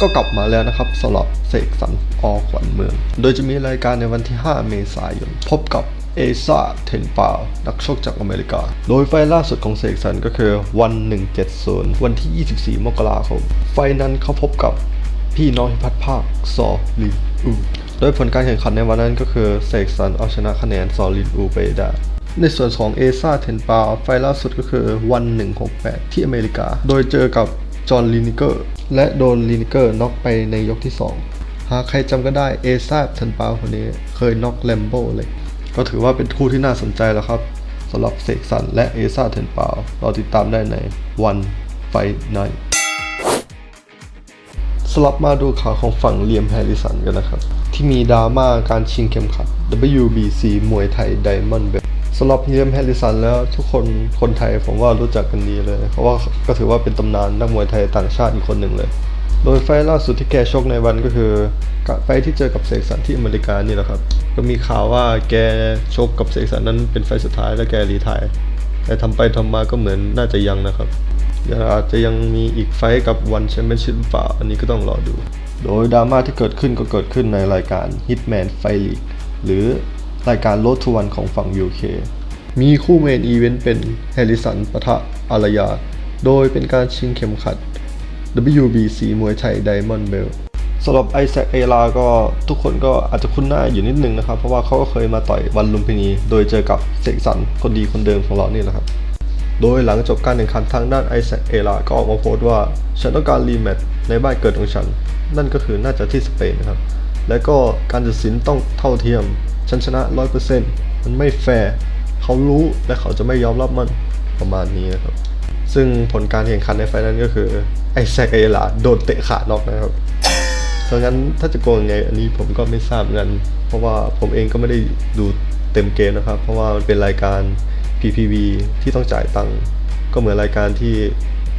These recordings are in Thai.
ก็กลับมาแล้วนะครับสำหรับเสกสรรอขวัญเมือง โดยจะมีรายการในวันที่ 5 เมษายน พบกับเอซ่าเทนปาวนักชกจากอเมริกา โดยไฟล์ล่าสุดของเสกสรรก็คือวัน 170 วันที่ 24 มกราคม ไฟนั้นเขาพบกับพี่น้องพิพัฒน์ภาคซอลินอูโดยผลการแข่งขันในวันนั้นก็คือเสกสรรเอาชนะคะแนนซอลินอูไปได้ในส่วนของเอซ่าเทนปาไฟล์ล่าสุดก็คือวัน 168 ที่อเมริกา โดยเจอกับจอห์นลินิเกอร์ และโดนลินิเกอร์น็อกไปในยกที่ 2 หากใครจำก็ได้เอซาเทนปาคนนี้เคยน็อกแลมโบเลย ก็ถือว่าเป็นคู่ที่น่าสนใจแล้วครับสำหรับเสกสรรและเอซาเทนปาเราติดตามได้ในวันไฟไนสลับมาดูข่าวของฝั่งเลียมแฮริสันกันนะครับ ที่มีดราม่าการชิงเข็มขัด WBC มวยไทย Diamond Belt สำหรับเลียมแฮร์ริสันแล้วทุกคนคนไทยผมว่ารู้จักกันดีเลย เพราะว่าก็ถือว่าเป็นตำนานนักมวยไทยต่างชาติอีกคนหนึ่งเลย โดยไฟล่าสุดที่แกชกในวันก็คือไฟที่เจอกับเสกสรรที่อเมริกานี่แหละครับ ก็มีข่าวว่าแกชกกับเสกสรรนั้นเป็นไฟสุดท้ายแล้วแกรีไทายแต่ทำไปทำมาก็เหมือนน่าจะยังนะครับยังอาจจะยังมีอีกไฟกับวันแชมเปี้ยนชิพหรือเปล่าอันนี้ก็ต้องรอดู โดยดราม่าที่เกิดขึ้นก็เกิดขึ้นในรายการ Hitman Fight League หรือ รายการ Road to One ของฝั่ง UK มีคู่เมนอีเวนต์เป็นแฮริสันปะทะอารยา โดยเป็นการชิงเข็มขัด WBC มวยไทย Diamond Belt สำหรับไอแซคเอลาก็ทุกคนก็อาจจะคุ้นหน้าอยู่นิดนึงนะครับ เพราะว่าเขาก็เคยมาต่อยวันลุมพินี โดยเจอกับเสกสรรคนดีคนเดิมของเรานี่แหละครับ โดยหลังจบการแข่งขันทางด้านไอแซคเอลาก็ออกมาโพสต์ว่า ฉันต้องการรีแมตช์ในบ้านเกิดของฉัน นั่นก็คือน่าจะที่สเปนนะครับ และก็การตัดสินต้องเท่าเทียม ฉันชนะ100%มันไม่แฟร์เขารู้และเขาจะไม่ยอมรับมันประมาณนี้นะครับ ซึ่งผลการแข่งขันในไฟนั้นก็คือ ไอแซคเอลาโดนเตะขาน็อกนะครับเพราะงั้นถ้าจะโกงยังไงอันนี้ผมก็ไม่ทราบนกัน เพราะว่าผมเองก็ไม่ได้ดูเต็มเกมนะครับ เพราะว่ามันเป็นรายการ PPV ที่ต้องจ่ายตังค์ก็เหมือนรายการที่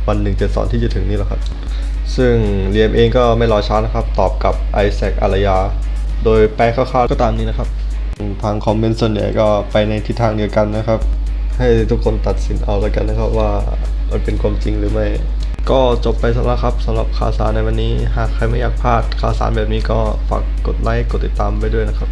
วันหนึ่งจะสอนที่จะถึงนี่แหละครับ ซึ่งเรียมเองก็ไม่รอช้านะครับ ตอบกับไอแซคอารยา โดยแปลคร่าวๆก็ตามนี้นะครับ ทางคอมเมนต์ส่วนใหญ่ก็ไปในทิศทางเดียวกันนะครับ ให้ทุกคนตัดสินเอาแล้วกันนะครับว่ามันเป็นความจริงหรือไม่ ก็จบไปสำหรับครับสำหรับข่าวสารในวันนี้ หากใครไม่อยากพลาดข่าวสารแบบนี้ก็ฝากกดไลค์กดติดตามไปด้วยนะครับ